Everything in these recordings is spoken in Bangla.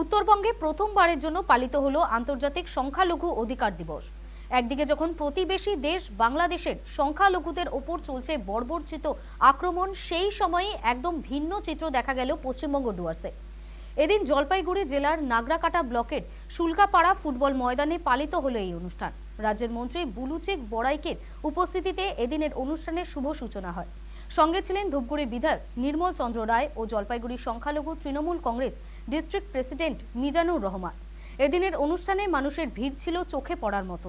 উত্তরবঙ্গে প্রথমবারের জন্য পালিত হলো আন্তর্জাতিক সংখ্যালঘু অধিকার দিবস। একদিকে যখন প্রতিবেশী দেশ বাংলাদেশের সংখ্যালঘুদের ওপর চলছে বর্বরচিত আক্রমণ, সেই সময়ে একদম ভিন্ন চিত্র দেখা গেল পশ্চিমবঙ্গ ডুয়ার্সে। এদিন জলপাইগুড়ি জেলার নাগরাকাটা ব্লকের শুল্কাপাড়া ফুটবল ময়দানে পালিত হলো এই অনুষ্ঠান। রাজ্যের মন্ত্রী বুলুচেক বড়াইকের উপস্থিতিতে এদিনের অনুষ্ঠানের শুভ সূচনা হয়। সঙ্গে ছিলেন ধূপগুড়ি বিধায়ক নির্মল চন্দ্র রায় ও জলপাইগুড়ি সংখ্যালঘু তৃণমূল কংগ্রেস ডিস্ট্রিক্ট প্রেসিডেন্ট মিজানুর রহমান। এদিনের অনুষ্ঠানে মানুষের ভিড় ছিল চোখে পড়ার মতো।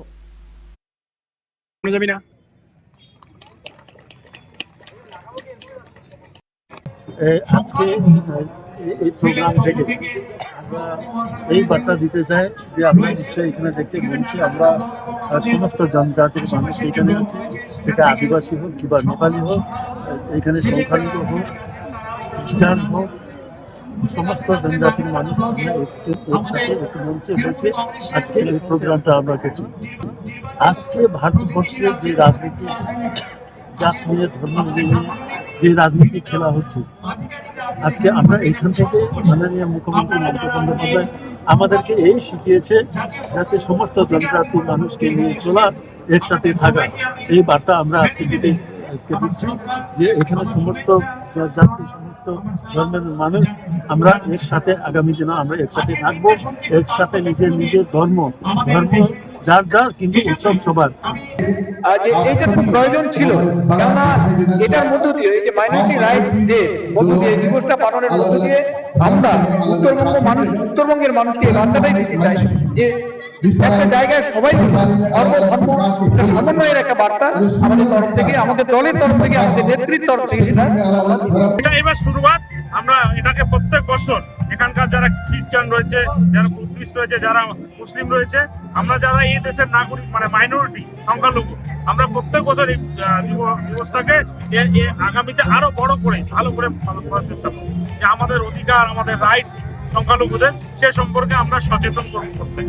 আজকে এই- প্রোগ্রাম থেকে আমরা এই বার্তা দিতে চাই যে আপনারা নিশ্চয়ই এখানে দেখতে বলছি আমরা সমস্ত জনজাতির মানুষ এখানে আছে সেটা আদিবাসী হোক কিংবা নেপালি হোক এখানে সংখ্যালঘু হোক খ্রিস্টান হোক সমস্ত জনজাতির মানুষ একসাথে এক মঞ্চে বসে আজকে এই প্রোগ্রামটা আমরা করছি। আজকে ভারতবর্ষে যে রাজনীতি জাত নিয়ে ধর্ম নিয়ে যে রাজনীতি খেলা হচ্ছে, আজকে আমরা এইখান থেকে মাননীয় মুখ্যমন্ত্রী মমতা বন্দ্যোপাধ্যায় আমাদেরকে এই শিখিয়েছে যাতে সমস্ত জনজাতির মানুষকে নিয়ে চলা, একসাথে থাকা। এই বার্তা আমরা আজকে দিতে আজকে দিচ্ছি যে এখানে সমস্ত জাতি, সমস্ত ধর্মের মানুষ আমরা একসাথে আগামী দিনে আমরা একসাথে থাকব, একসাথে নিজের নিজের ধর্ম ধর্ম যার যার কিন্তু উৎসব সবার। এইটা খুব প্রয়োজন ছিল কেননা এটার মধ্য দিয়ে এই যে মাইনরিটি রাইটস ডে মধ্য দিয়ে দিবসটা পালনের মধ্য দিয়ে আমরা উত্তরবঙ্গ মানুষ উত্তরবঙ্গের মানুষকে এই বার্তাটাই দিতে চাই যে একটা জায়গায় সবাই সর্বধর্ম একটা সমন্বয়ের একটা বার্তা আমাদের তরফ থেকে আমাদের দলের তরফ থেকে আমাদের নেতৃত্বের তরফ থেকে সেটা এটা এবার শুরুয়াত আমরা প্রত্যেক বছর এখানকার যারা খ্রিস্টান রয়েছে, যারা বুদ্ধিস্ট রয়েছে, যারা মুসলিম রয়েছে, আমরা যারা এই দেশের নাগরিক মানে মাইনরিটি সংখ্যালঘু, আমরা প্রত্যেক বছর এই দিবসটাকে আগামীতে আরও বড় করে, ভালো করে পালন করার চেষ্টা করি যে আমাদের অধিকার, আমাদের রাইটস সংখ্যালঘুদের, সে সম্পর্কে আমরা সচেতন করব প্রত্যেক